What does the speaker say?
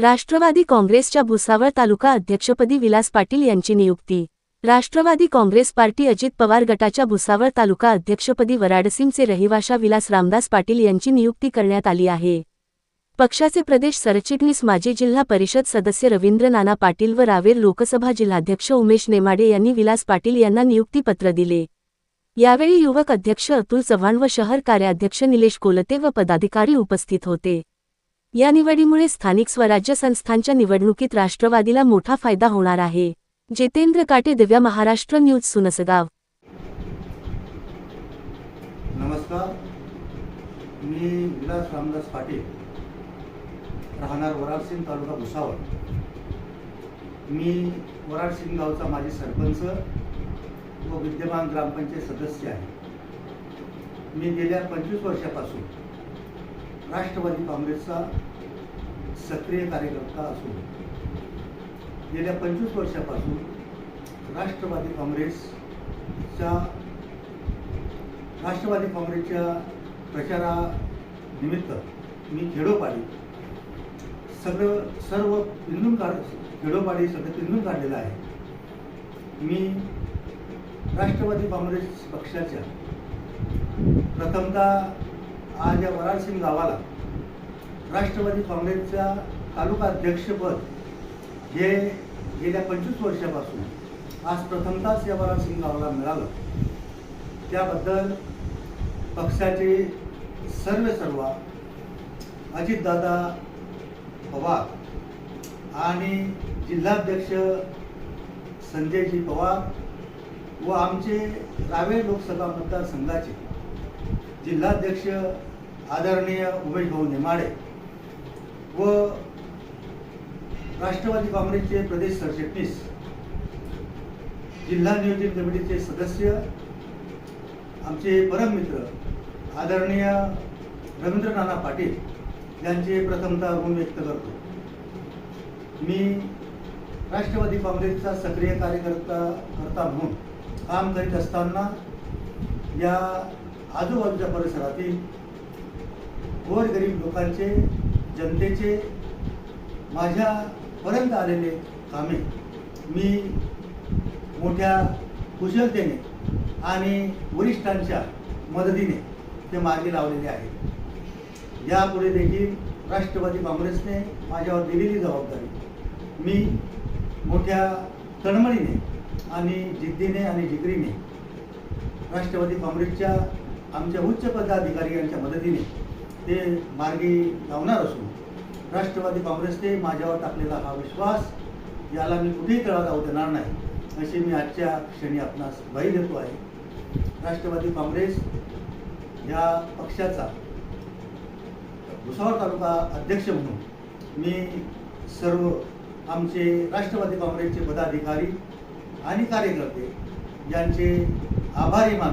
राष्ट्रवादी काँग्रेसच्या भुसावळ तालुका अध्यक्षपदी विलास पाटील यांची नियुक्ती. राष्ट्रवादी काँग्रेस पार्टी अजित पवार गटाच्या भुसावळ तालुका अध्यक्षपदी वराडसिंगचे रहिवाशा विलास रामदास पाटील यांची नियुक्ती करण्यात आली आहे. पक्षाचे प्रदेश सरचिटणीस माजी जिल्हा परिषद सदस्य रवींद्र नाना पाटील व रावेर लोकसभा जिल्हाध्यक्ष उमेश नेमाडे यांनी विलास पाटील यांना नियुक्तीपत्र दिले. यावेळी युवक अध्यक्ष अतुल चव्हाण व शहर कार्याध्यक्ष निलेश कोलते व पदाधिकारी उपस्थित होते. या निवडीमुळे स्थानिक स्वराज्य संस्थांच्या निवडणुकीत राष्ट्रवादीला मोठा फायदा होणार आहे. जितेंद्र काटे दिव्या महाराष्ट्र न्यूज सुनसगाव. नमस्कार. मी विलास रामदास पाटील. राहणार वराडसिंग तालुका भुसावळ. मी वराडसिंग गावचा माजी सरपंच व विद्यमान ग्रामपंचायत सदस्य आहे. मी गेल्या पंचवीस वर्षापासून राष्ट्रवादी काँग्रेसचा सक्रिय कार्यकर्ता असून गेल्या पंचवीस वर्षापासून राष्ट्रवादी काँग्रेसच्या राष्ट्रवादी काँग्रेसच्या प्रचारानिमित्त मी खेडोपाडी सगळं सर्व पिंजून काढ खेडोपाडी सगळं पिंजून काढलेलं आहे. मी राष्ट्रवादी काँग्रेस पक्षाच्या प्रथमतः आज या वराडसिंग गावाला राष्ट्रवादी काँग्रेसचा तालुका अध्यक्षपद हे गेल्या पंचवीस वर्षापासून आज प्रथमताच या वराडसिंग गावाला मिळालं. त्याबद्दल पक्षाचे सर्व सर्व अजितदादा पवार आणि जिल्हाध्यक्ष संजयजी पवार व आमचे रावेर लोकसभा मतदारसंघाचे जिल्हाध्यक्ष आदरणीय उमेश भाऊ नेमाडे व राष्ट्रवादी काँग्रेसचे प्रदेश सरचिटणीस जिल्हा नियोजन कमिटीचे सदस्य आमचे परम मित्र आदरणीय रवींद्र नाना पाटील यांचे प्रथमतः ऋण व्यक्त करतो. मी राष्ट्रवादी काँग्रेसचा सक्रिय कार्यकर्ता करता म्हणून काम करीत असताना या आजूबाजूच्या परिसरातील गोरगरीब लोकांचे जनतेचे माझ्यापर्यंत आलेले कामे मी मोठ्या कुशलतेने आणि वरिष्ठांच्या मदतीने ते मार्गी लावलेले आहे यापुढे देखील राष्ट्रवादी काँग्रेसने माझ्यावर दिलेली जबाबदारी मी मोठ्या तळमळीने आणि जिद्दीने आणि जिगरीने राष्ट्रवादी काँग्रेसच्या आमच्या उच्च पदाधिकारी यांच्या मदतीने ते मार्गी लावणार असून राष्ट्रवादी काँग्रेसने माझ्यावर टाकलेला हा विश्वास याला मी कुठेही तळा जाऊ देणार नाही अशी मी आजच्या क्षणी आपणास ग्वाही देतो आहे. राष्ट्रवादी काँग्रेस या पक्षाचा भुसावळ तालुका अध्यक्ष म्हणून मी सर्व आमचे राष्ट्रवादी काँग्रेसचे पदाधिकारी आणि कार्यकर्ते यांचे आभारी मान